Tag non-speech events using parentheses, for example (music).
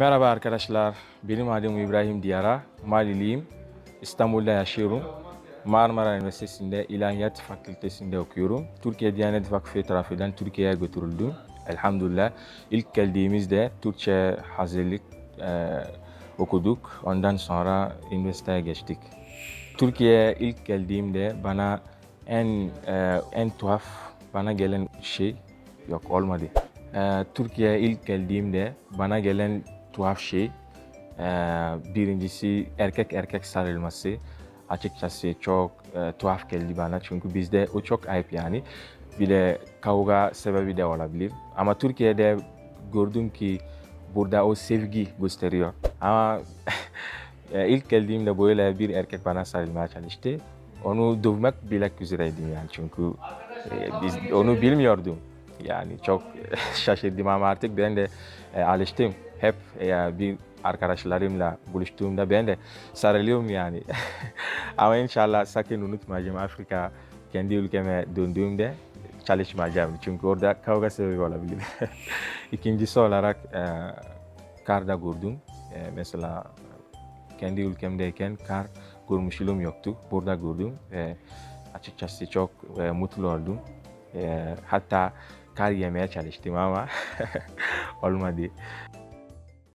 Merhaba arkadaşlar, benim adım İbrahim Diyara, Maliliyim. İstanbul'da yaşıyorum. Marmara Üniversitesi'nde İlahiyat Fakültesi'nde okuyorum. Türkiye Diyanet Vakfı tarafından Türkiye'ye götürüldüm. Elhamdülillah ilk geldiğimizde Türkçe hazırlık e, okuduk. Ondan sonra üniversiteye geçtik. Türkiye'ye ilk geldiğimde bana en e, en tuhaf bana gelen şey yok olmadı. E, Türkiye'ye ilk geldiğimde bana gelen tuhaf şey e, birincisi erkek erkek sarılması açıkçası çok e, tuhaf geldi bana çünkü bizde o çok ayıp yani. Bir de kavga sebebi de olabilir. Ama Türkiye'de gördüm ki burada o sevgi gösteriyor. Ama (laughs) e, ilk geldiğimde böyle bir erkek bana sarılmaya çalıştı. Onu dövmek bile üzereydim yani çünkü e, biz onu bilmiyordum. Yani çok (laughs) şaşırdım ama artık ben de e, alıştım. Hep e, bir arkadaşlarımla buluştuğumda ben de sarılıyorum yani. (laughs) ama inşallah sakın unutmayacağım Afrika kendi ülkeme döndüğümde çalışmayacağım. Çünkü orada kavga sebebi olabilir. (laughs) İkincisi olarak e, karda gördüm. E, mesela kendi ülkemdeyken kar görmüşlüğüm yoktu. Burada gördüm. E, açıkçası çok e, mutlu oldum. E, hatta kar yemeye çalıştım ama (laughs) olmadı.